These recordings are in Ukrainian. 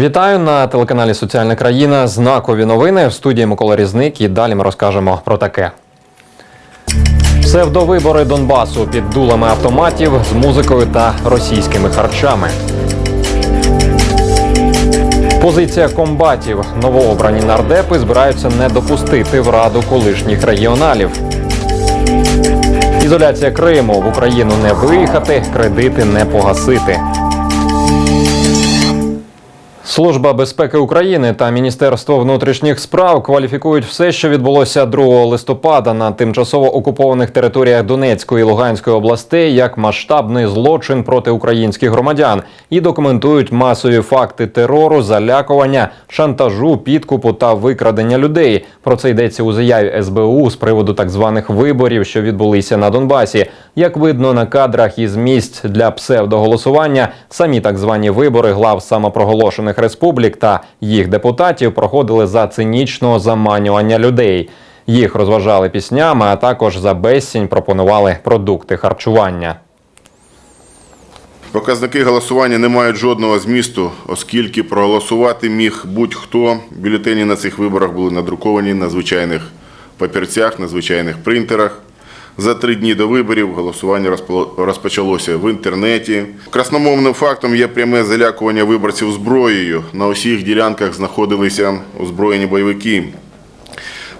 Вітаю на телеканалі Соціальна країна. Знакові новини в студії Микола Різник. І далі ми розкажемо про таке. Псевдовибори Донбасу під дулами автоматів з музикою та російськими харчами. Позиція комбатів. Новообрані нардепи збираються не допустити в раду колишніх регіоналів. Ізоляція Криму в Україну не виїхати, кредити не погасити. Служба безпеки України та Міністерство внутрішніх справ кваліфікують все, що відбулося 2 листопада на тимчасово окупованих територіях Донецької і Луганської областей як масштабний злочин проти українських громадян і документують масові факти терору, залякування, шантажу, підкупу та викрадення людей. Про це йдеться у заяві СБУ з приводу так званих виборів, що відбулися на Донбасі. Як видно на кадрах із місць для псевдоголосування, самі так звані вибори глав самопроголошених республік та їх депутатів проходили за цинічного заманювання людей. Їх розважали піснями, а також за безцінь пропонували продукти харчування. Показники голосування не мають жодного змісту, оскільки проголосувати міг будь-хто. Бюлетені на цих виборах були надруковані на звичайних папірцях, на звичайних принтерах. За три дні до виборів голосування розпочалося в інтернеті. Красномовним фактом є пряме залякування виборців зброєю. На усіх ділянках знаходилися озброєні бойовики.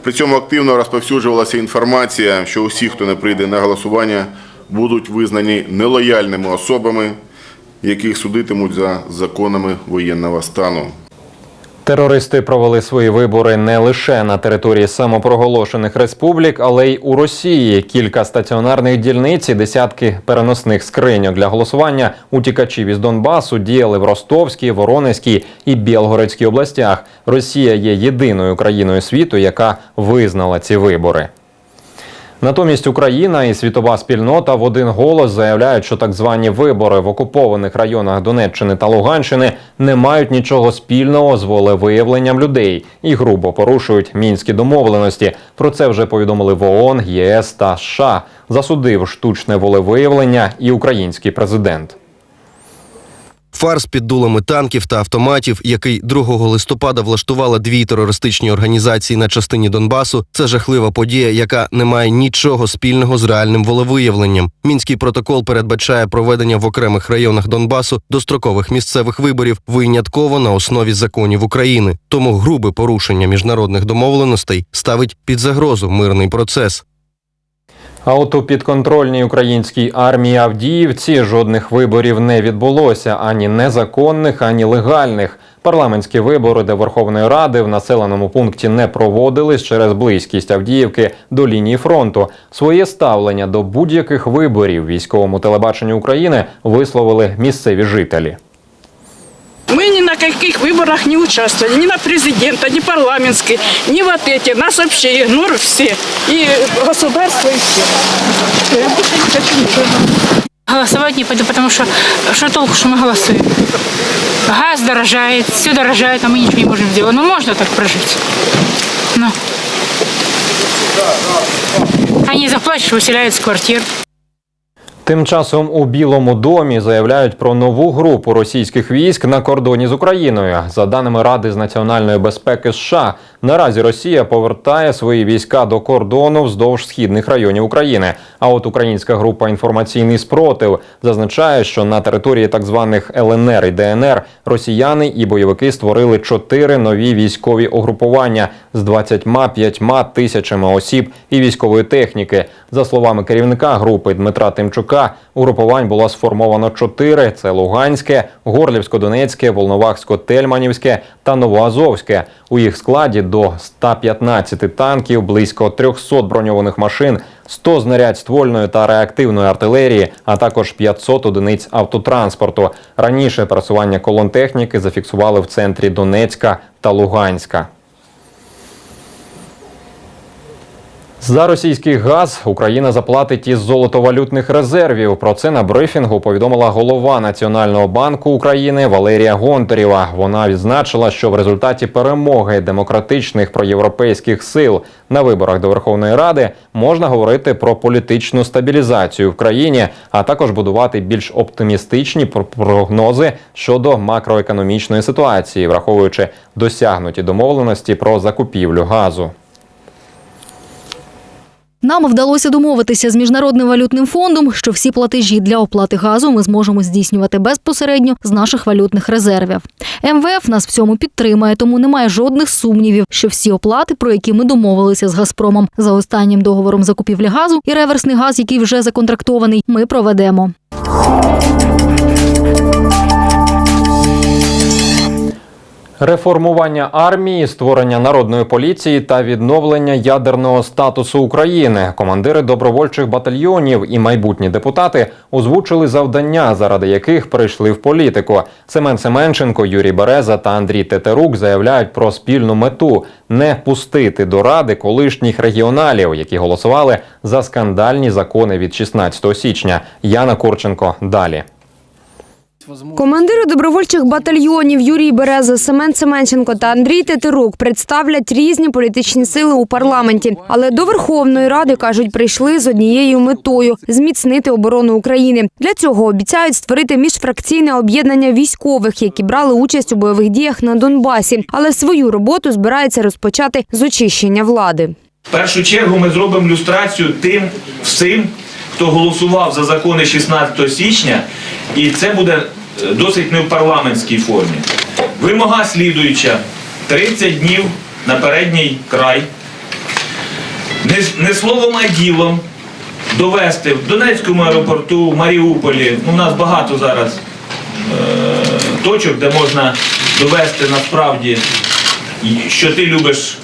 При цьому активно розповсюджувалася інформація, що усі, хто не прийде на голосування, будуть визнані нелояльними особами, яких судитимуть за законами воєнного стану. Терористи провели свої вибори не лише на території самопроголошених республік, але й у Росії. Кілька стаціонарних дільниць і десятки переносних скриньок для голосування утікачів із Донбасу діяли в Ростовській, Воронезькій і Білгородській областях. Росія є єдиною країною світу, яка визнала ці вибори. Натомість Україна і світова спільнота в один голос заявляють, що так звані вибори в окупованих районах Донеччини та Луганщини не мають нічого спільного з волевиявленням людей і грубо порушують мінські домовленості. Про це вже повідомили в ООН, ЄС та США. Засудив штучне волевиявлення і український президент. Фарс під дулами танків та автоматів, який 2 листопада влаштували дві терористичні організації на частині Донбасу, це жахлива подія, яка не має нічого спільного з реальним волевиявленням. Мінський протокол передбачає проведення в окремих районах Донбасу дострокових місцевих виборів винятково на основі законів України. Тому грубе порушення міжнародних домовленостей ставить під загрозу мирний процес. А от у підконтрольній українській армії Авдіївці жодних виборів не відбулося ані незаконних, ані легальних. Парламентські вибори до Верховної Ради в населеному пункті не проводились через близькість Авдіївки до лінії фронту. Своє ставлення до будь-яких виборів військовому телебаченню України висловили місцеві жителі. Мы ни на каких выборах не участвовали, ни на президента, ни парламентские, ни вот эти. Нас вообще игнор все. И государство, и все. Я больше не хочу ничего. Голосовать не пойду, потому что что толку, что мы голосуем? Газ дорожает, все дорожает, а мы ничего не можем сделать. Ну, можно так прожить. Ну. Они заплачешь, выселяют с квартир. Тим часом у Білому домі заявляють про нову групу російських військ на кордоні з Україною. За даними Ради з національної безпеки США, наразі Росія повертає свої війська до кордону вздовж східних районів України. А от українська група інформаційний спротив зазначає, що на території так званих ЛНР і ДНР росіяни і бойовики створили чотири нові військові угрупування з 25 тисячами осіб і військової техніки. За словами керівника групи Дмитра Тимчука, угрупувань було сформовано чотири: це Луганське, Горлівсько-Донецьке, Волновахсько-Тельманівське та Новоазовське. У їх складі до 115 танків, близько 300 броньованих машин, 100 знарядь ствольної та реактивної артилерії, а також 500 одиниць автотранспорту. Раніше пересування колон техніки зафіксували в центрі Донецька та Луганська. За російський газ Україна заплатить із золотовалютних резервів. Про це на брифінгу повідомила голова Національного банку України Валерія Гонтарєва. Вона відзначила, що в результаті перемоги демократичних проєвропейських сил на виборах до Верховної Ради можна говорити про політичну стабілізацію в країні, а також будувати більш оптимістичні пр- прогнози щодо макроекономічної ситуації, враховуючи досягнуті домовленості про закупівлю газу. Нам вдалося домовитися з міжнародним валютним фондом, що всі платежі для оплати газу ми зможемо здійснювати безпосередньо з наших валютних резервів. МВФ нас в цьому підтримає, тому немає жодних сумнівів, що всі оплати, про які ми домовилися з Газпромом за останнім договором закупівлі газу і реверсний газ, який вже законтрактований, ми проведемо. Реформування армії, створення народної поліції та відновлення ядерного статусу України. Командири добровольчих батальйонів і майбутні депутати озвучили завдання, заради яких прийшли в політику. Семен Семенченко, Юрій Береза та Андрій Тетерук заявляють про спільну мету не пустити до ради колишніх регіоналів, які голосували за скандальні закони від 16 січня. Яна Курченко далі. Командири добровольчих батальйонів Юрій Береза, Семен Семенченко та Андрій Тетерук представлять різні політичні сили у парламенті, але до Верховної Ради кажуть, прийшли з однією метою зміцнити оборону України. Для цього обіцяють створити міжфракційне об'єднання військових, які брали участь у бойових діях на Донбасі, але свою роботу збираються розпочати з очищення влади. В першу чергу ми зробимо люстрацію тим всім, хто голосував за закони 16 січня, і це буде е, досить не в парламентській формі. Вимога слідуюча: 30 днів на передній край. Не, не словом, а ділом довести в Донецькому аеропорту, в Маріуполі. Ну, у нас багато зараз е, точок, де можна довести насправді, що ти любиш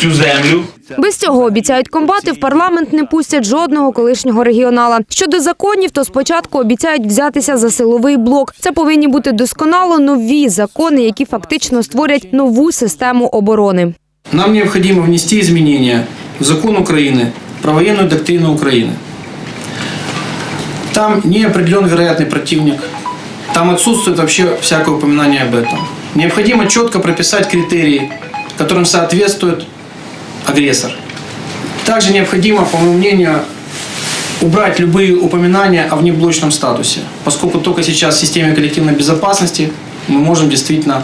цю землю. Без цього обіцяють комбати в парламент не пустять жодного колишнього регіонала. Щодо законів, то спочатку обіцяють взятися за силовий блок. Це повинні бути досконало нові закони, які фактично створять нову систему оборони. Нам необходимо внести изменения в закон Украины про военную доктрину Украины. Там не определен вероятный противник, там отсутствует вообще всякое упоминание об этом. Необходимо четко прописать критерии, которым соответствует агрессор. Также необходимо, по моему мнению, убрать любые упоминания о внеблочном статусе, поскольку только сейчас в системе коллективной безопасности мы можем действительно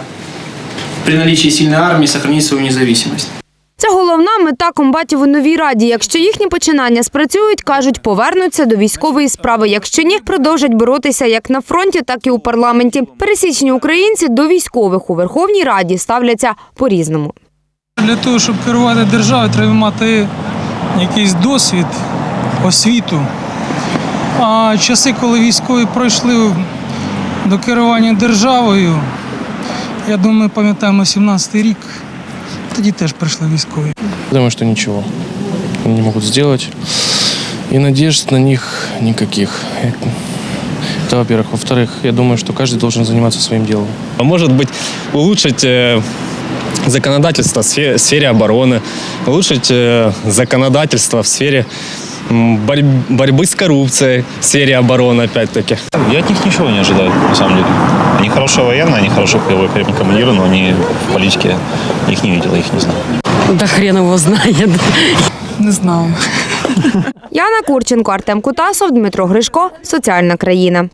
при наличии сильной армии сохранить свою независимость. Це головна мета комбатів у новій раді. Якщо їхні починання спрацюють, кажуть, повернуться до військової справи. Якщо ні, продовжать боротися як на фронті, так і у парламенті. Пересічні українці до військових у Верховній Раді ставляться по-різному Для того, щоб керувати державою, треба мати якийсь досвід, освіту. А часи, коли військові пройшли до керування державою, я думаю, пам'ятаємо 17-й рік, тоді теж прийшли військові. Думаю, что ничего они не могут сделать. И надежд на них никаких. Это во-первых. Во-вторых, я думаю, что каждый должен заниматься своим делом. Может быть, улучшить э, законодательство в сфе- сфере обороны, улучшить э, законодательство в сфере м, борь- борьбы с коррупцией, в сфере обороны, опять-таки. Я от них ничего не ожидаю, на самом деле. Они хорошие военные, они хорошие боевые командиры, но они в политике, я их не видел, я их не знаю. Да хрен его знает. Не знаю. Яна Курченко, Артем Кутасов, Дмитро Гришко. Соціальна країна.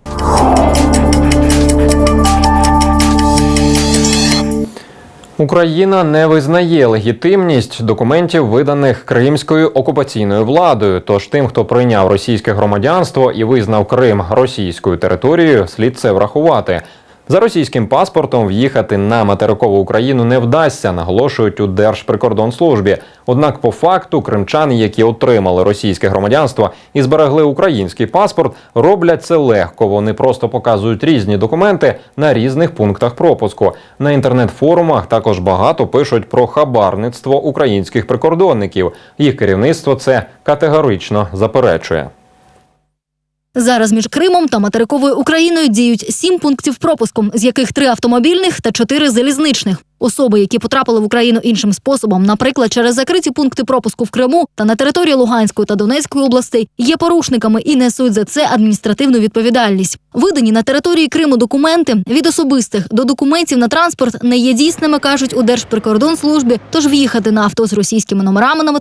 Україна не визнає легітимність документів, виданих кримською окупаційною владою. Тож тим, хто прийняв російське громадянство і визнав Крим російською територією, слід це врахувати. За російським паспортом в'їхати на материкову Україну не вдасться, наголошують у Держприкордонслужбі. Однак, по факту, кримчани, які отримали російське громадянство і зберегли український паспорт, роблять це легко. Вони просто показують різні документи на різних пунктах пропуску. На інтернет-форумах також багато пишуть про хабарництво українських прикордонників. Їх керівництво це категорично заперечує. Зараз між Кримом та материковою Україною діють сім пунктів пропуску, з яких три автомобільних та чотири залізничних. Особи, які потрапили в Україну іншим способом, наприклад, через закриті пункти пропуску в Криму та на території Луганської та Донецької областей, є порушниками і несуть за це адміністративну відповідальність. Видані на території Криму документи від особистих до документів на транспорт не є дійсними, кажуть у Держприкордонслужбі. Тож в'їхати на авто з російськими номерами на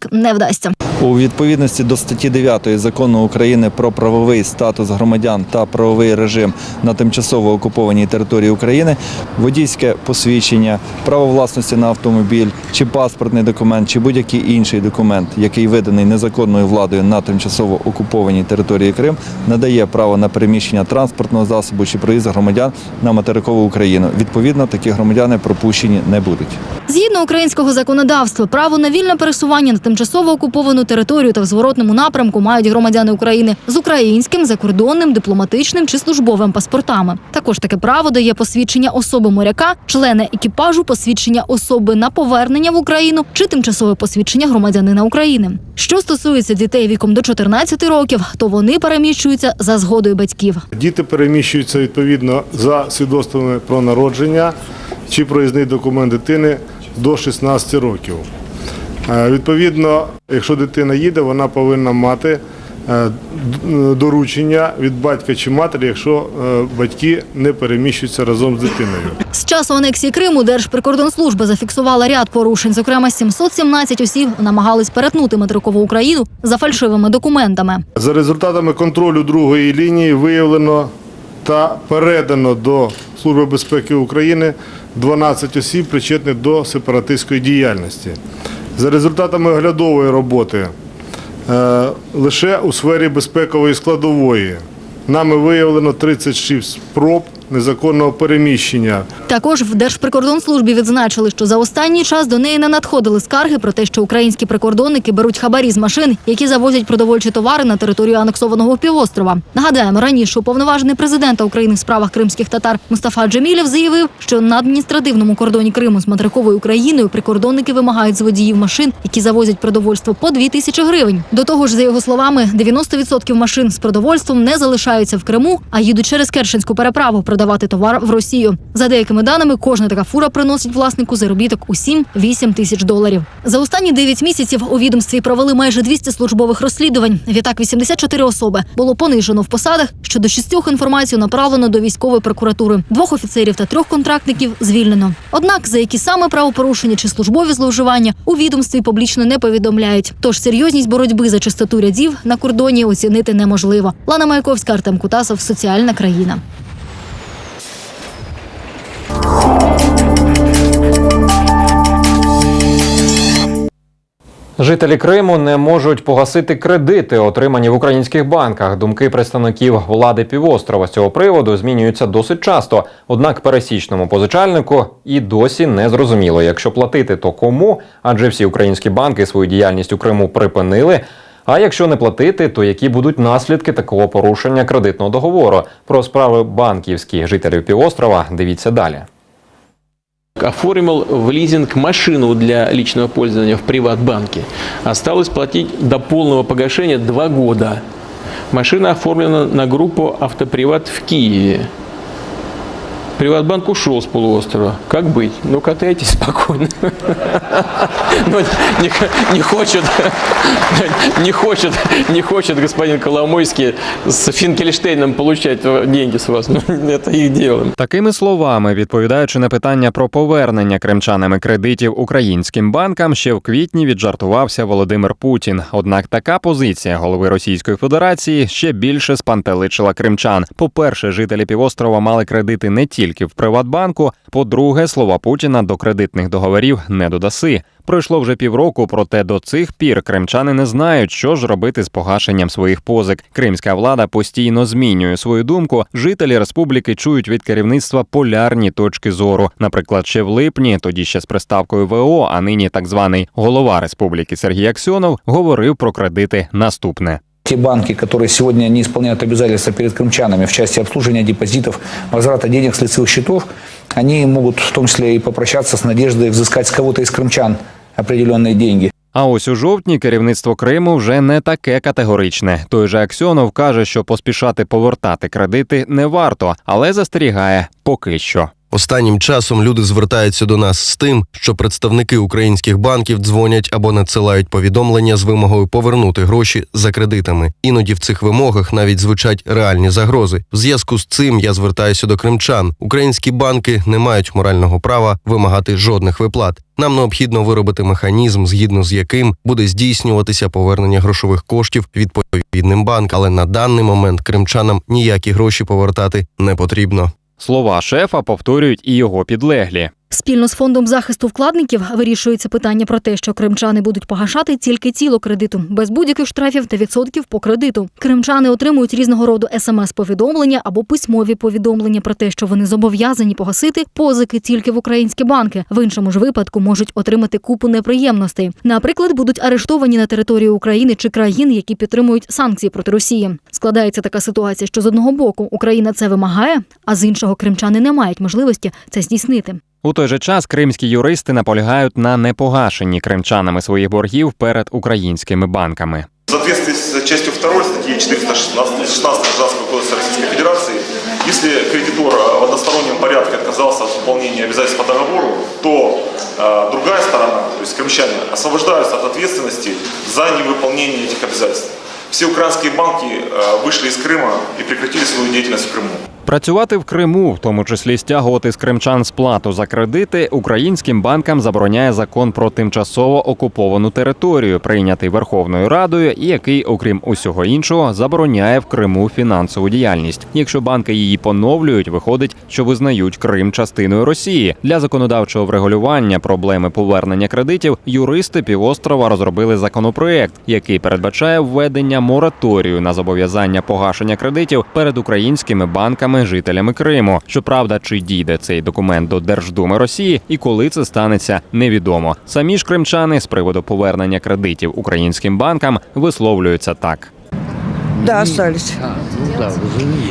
материк не вдасться. У відповідності до статті 9 закону України про правовий статус громадян та правовий режим на тимчасово окупованій території України, водійське посвідчення, право власності на автомобіль, чи паспортний документ, чи будь-який інший документ, який виданий незаконною владою на тимчасово окупованій території Крим, надає право на переміщення транспортного засобу чи проїзд громадян на материкову Україну. Відповідно, такі громадяни пропущені не будуть. Згідно українського законодавства, право на вільне пересування на тимчасово окуповану територію та в зворотному напрямку мають громадяни України з українським, закордонним, дипломатичним чи службовим паспортами. Також таке право дає посвідчення особи моряка, члени екіпажу, посвідчення особи на повернення в Україну чи тимчасове посвідчення громадянина України. Що стосується дітей віком до 14 років, то вони переміщуються за згодою батьків. Діти переміщуються відповідно за свідоцтвами про народження чи проїзний документ дитини до 16 років. Е, Відповідно, якщо дитина їде, вона повинна мати е, доручення від батька чи матері, якщо е, батьки не переміщуються разом з дитиною. З часу анексії Криму Держприкордонслужба зафіксувала ряд порушень. Зокрема, 717 осіб намагались перетнути материкову Україну за фальшивими документами. За результатами контролю другої лінії виявлено та передано до Служби безпеки України 12 осіб, причетних до сепаратистської діяльності. За результатами оглядової роботи е, лише у сфері безпекової складової. Нами виявлено 36 спроб незаконного переміщення Також в Держприкордонслужбі відзначили, що за останній час до неї не надходили скарги про те, що українські прикордонники беруть хабарі з машин, які завозять продовольчі товари на територію анексованого півострова. Нагадаємо, раніше уповноважений президента України в справах кримських татар Мустафа Джемілєв заявив, що на адміністративному кордоні Криму з материковою Україною прикордонники вимагають з водіїв машин, які завозять продовольство по 2 тисячі гривень. До того ж, за його словами, 90% машин з продовольством не залишаються в Криму, а їдуть через Керченську переправу продавати товар в Росію. За деякими даними, кожна така фура приносить власнику заробіток у 7-8 тисяч доларів. За останні 9 місяців у відомстві провели майже 200 службових розслідувань. Відтак 84 особи було понижено в посадах. Щодо шістьох інформацію направлено до військової прокуратури. Двох офіцерів та трьох контрактників звільнено. Однак за які саме правопорушення чи службові зловживання у відомстві публічно не повідомляють. Тож серйозність боротьби за чистоту рядів на кордоні оцінити неможливо. Лана Маяковська, Артем Кутасов, соціальна країна. Жителі Криму не можуть погасити кредити, отримані в українських банках. Думки представників влади півострова з цього приводу змінюються досить часто. Однак пересічному позичальнику і досі не зрозуміло, якщо платити, то кому? Адже всі українські банки свою діяльність у Криму припинили. А якщо не платити, то які будуть наслідки такого порушення кредитного договору? Про справи банківських жителів півострова дивіться далі. Оформил в лизинг машину для личного пользования в Приватбанке. Осталось платить до полного погашения два года. Машина оформлена на группу «Автоприват» в Киеве. Приватбанк ушел с полуострова. Как быть? Ну, катайтесь спокойно. Но не, не хочет, не хочет, не хочет господин Коломойский с Финкельштейном получать деньги с вас. Ну, это их дело. Такими словами, відповідаючи на питання про повернення кримчанами кредитів українським банкам, ще в квітні віджартувався Володимир Путін. Однак така позиція голови Російської Федерації ще більше спантеличила кримчан. По-перше, жителі півострова мали кредити не тільки в Приватбанку. По-друге, слова Путіна до кредитних договорів не додаси. Пройшло вже півроку, проте до цих пір кримчани не знають, що ж робити з погашенням своїх позик. Кримська влада постійно змінює свою думку. Жителі республіки чують від керівництва полярні точки зору. Наприклад, ще в липні, тоді ще з приставкою ВО, а нині так званий голова республіки Сергій Аксьонов говорив про кредити наступне. Те банки, которые сегодня не исполняют обязательства перед крымчанами в части обслуживания депозитов, возврата денег с лицевых счетов, они могут в том числе и попрощаться с надеждой взыскать с кого-то из крымчан определенные деньги. А ось у жовтні керівництво Криму вже не таке категоричне. Той же Аксьонов каже, що поспішати повертати кредити не варто, але застерігає поки що. Останнім часом люди звертаються до нас з тим, що представники українських банків дзвонять або надсилають повідомлення з вимогою повернути гроші за кредитами. Іноді в цих вимогах навіть звучать реальні загрози. В зв'язку з цим я звертаюся до кримчан. Українські банки не мають морального права вимагати жодних виплат. Нам необхідно виробити механізм, згідно з яким буде здійснюватися повернення грошових коштів відповідним банкам. Але на даний момент кримчанам ніякі гроші повертати не потрібно. Слова шефа повторюють і його підлеглі. Спільно з фондом захисту вкладників вирішується питання про те, що кримчани будуть погашати тільки ціло кредиту, без будь-яких штрафів та відсотків по кредиту. Кримчани отримують різного роду смс-повідомлення або письмові повідомлення про те, що вони зобов'язані погасити позики тільки в українські банки. В іншому ж випадку можуть отримати купу неприємностей. Наприклад, будуть арештовані на території України чи країн, які підтримують санкції проти Росії. Складається така ситуація, що з одного боку Україна це вимагає, а з іншого кримчани не мають можливості це здійснити. У той же час кримські юристи наполягають на непогашенні кримчанами своїх боргів перед українськими банками. В соответствии с частью 2 статьи 416 16 Гражданского кодекса Российской Федерации, если кредитор в одностороннем порядке отказался от выполнения обязательств по договору, то э, другая сторона, то есть крымчане, освобождаются от ответственности за невыполнение этих обязательств. Все украинские банки э, вышли из Крыма и прекратили свою деятельность в Крыму. Працювати в Криму, в тому числі стягувати з кримчан сплату за кредити, українським банкам забороняє закон про тимчасово окуповану територію, прийнятий Верховною Радою, і який, окрім усього іншого, забороняє в Криму фінансову діяльність. Якщо банки її поновлюють, виходить, що визнають Крим частиною Росії. Для законодавчого врегулювання проблеми повернення кредитів юристи півострова розробили законопроект, який передбачає введення мораторію на зобов'язання погашення кредитів перед українськими банками жителями Криму. Щоправда, чи дійде цей документ до Держдуми Росії і коли це станеться, невідомо. Самі ж кримчани з приводу повернення кредитів українським банкам висловлюються так. Да, остались.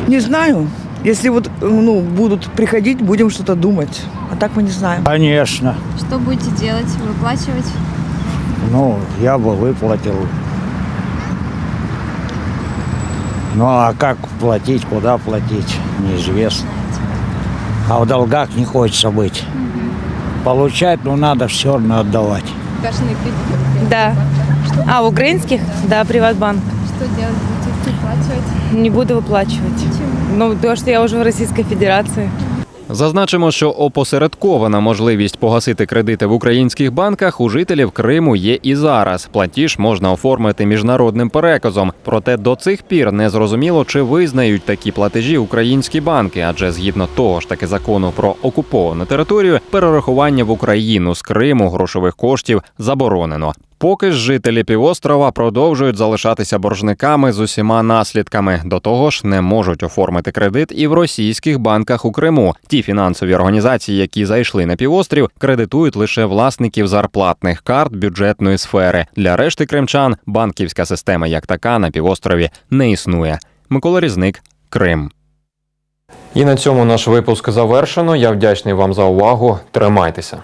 Не знаю. Если вот ну, будут приходить, будем что-то думать. А так мы не знаем. Конечно. Что будете делать? Выплачивать? Ну, я бы выплатил. Ну, а как платить, куда платить, Неизвестно. А в долгах не хочется быть. Получать, ну, надо все равно отдавать. Погашенные кредиты? Да. А, в украинских? Да, Приватбанк. Что делать? Будете выплачивать? Не буду выплачивать. Ну, потому что я уже в Российской Федерации. Зазначимо, що опосередкована можливість погасити кредити в українських банках у жителів Криму є і зараз. Платіж можна оформити міжнародним переказом. Проте до цих пір не зрозуміло, чи визнають такі платежі українські банки, адже згідно того ж таки закону про окуповану територію, перерахування в Україну з Криму грошових коштів заборонено. Поки ж жителі півострова продовжують залишатися боржниками з усіма наслідками. До того ж, не можуть оформити кредит і в російських банках у Криму. Ті фінансові організації, які зайшли на півострів, кредитують лише власників зарплатних карт бюджетної сфери. Для решти кримчан банківська система як така на півострові не існує. Микола Різник, Крим. І на цьому наш випуск завершено. Я вдячний вам за увагу. Тримайтеся.